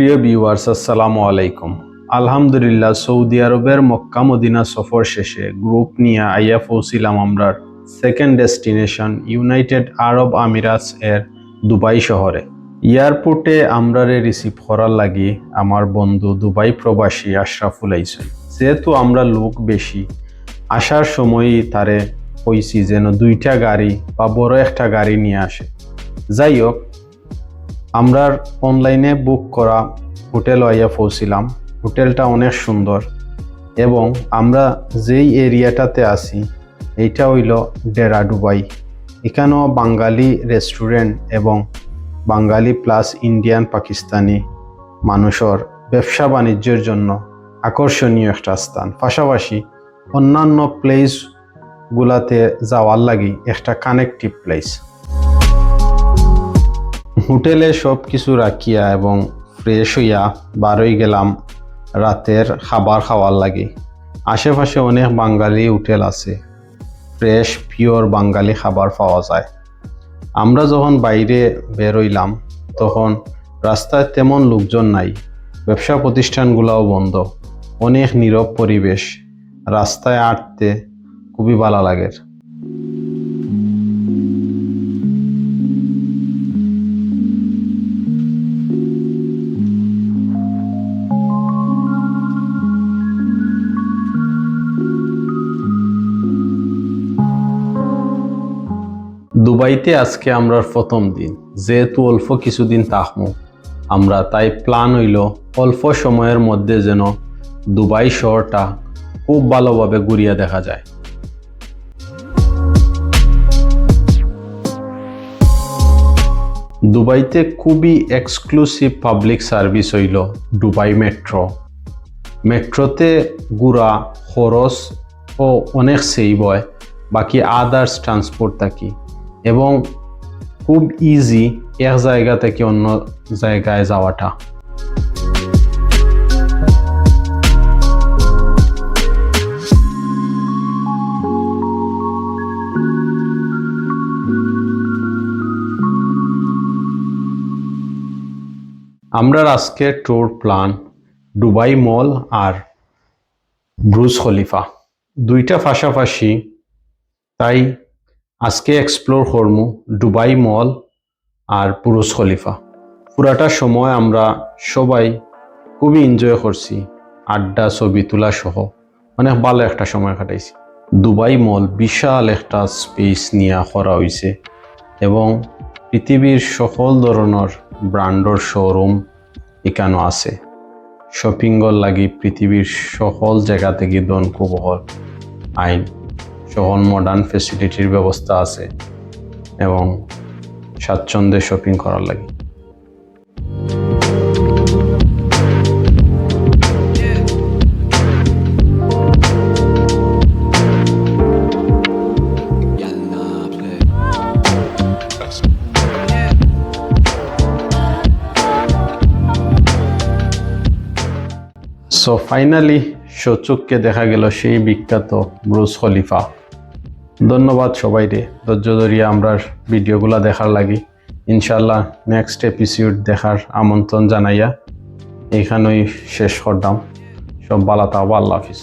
প্রিয় ভিউয়ার্স আসসালামু আলাইকুম। আলহামদুলিল্লাহ, সৌদি আরবের মক্কা মদিনা সফর শেষে গ্রুপ নিয়ে আইয়া পৌঁছিলাম আমরা second destination United Arab Emirates এর দুবাই শহরে। এয়ারপোর্টে আমরারে রিসিভ করার লাগি আমার বন্ধু দুবাই প্রবাসী আশরাফুল আইসন যেহেতু আমরা লোক বেশি, আসার সময়ই তারে কইছি যেন দুইটা গাড়ি বা বড় একটা গাড়ি নিয়ে আসে। যাই হোক আমরা অনলাইনে বুক করা হোটেল আইয়া পৌঁছিলাম। হোটেলটা অনেক সুন্দর এবং আমরা যেই এরিয়াটাতে আছি, এইটা হইল ডেরা দুবাই এখানেও বাঙালি রেস্টুরেন্ট এবং বাঙালি প্লাস ইন্ডিয়ান পাকিস্তানি মানুষের ব্যবসা বাণিজ্যের জন্য আকর্ষণীয় একটা স্থান। পাশাপাশি অন্যান্য প্লেসগুলাতে যাওয়ার লাগি একটা কানেকটিভ প্লেস হোটেলে সব কিছু রাখিয়া এবং ফ্রেশ হইয়া বারোই গেলাম রাতের খাবার খাওয়ার লাগে। আশেপাশে অনেক বাঙালি হোটেল আছে। ফ্রেশ পিওর বাঙালি খাবার পাওয়া যায়। আমরা যখন বাইরে বেরোইলাম তখন রাস্তায় তেমন লোকজন নাই। ব্যবসা প্রতিষ্ঠানগুলোও বন্ধ। অনেক নীরব পরিবেশ। রাস্তায় আটতে খুবই ভালো লাগে। দুবাইতে আজকে আমরা প্রথম দিন। যেহেতু অল্প কিছুদিন থাকব আমরা তাই প্ল্যান হইল অল্প সময়ের মধ্যে যেন দুবাই শহরটা খুব ভালোভাবে ঘুরিয়ে দেখা যায়। দুবাইতে খুবই এক্সক্লুসিভ পাবলিক সার্ভিস হইল দুবাই মেট্রো মেট্রোতে গুড়া খরচ ও অনেক সেভ হয়, বাকি আদার্স ট্রান্সপোর্ট থাকি। এবং খুব ইজি এক জায়গা থেকে অন্য জায়গায় যাওয়াটা। আমরা আজকে ট্যুর প্ল্যান দুবাই মল আর ব্রুজ খলিফা দুইটা পাশাপাশি তাই আজকে এক্সপ্লোর করমু দুবাই মল আর পুরুষ খলিফা। পুরাটা সময় আমরা সবাই খুবই এনজয় করছি, আড্ডা, ছবি তোলা সহ। অনেক ভালো একটা সময় কাটাইছি। দুবাই মল বিশাল একটা স্পেস নিয়ে করা হয়েছে এবং পৃথিবীর সকল ধরনের ব্র্যান্ডর শোরুম এখানে আছে। শপিংর লাগি পৃথিবীর সকল জায়গা থেকে দন কুবহল আইন সকল মডার্ন ফেসিলিটির ব্যবস্থা আছে এবং স্বাচ্ছন্দ্যে শপিং করার লাগে। সো ফাইনালি সচুককে দেখা গেল সেই বিখ্যাত ব্রুজ খলিফা। ধন্যবাদ সবাই রে ধৈর্য ধরিয়ে আমরা ভিডিওগুলো দেখার লাগি। ইনশাল্লাহ নেক্সট এপিসোড দেখার আমন্ত্রণ জানাইয়া এখানেই শেষ করলাম। সব বালাতা আল্লাহ হাফিজ।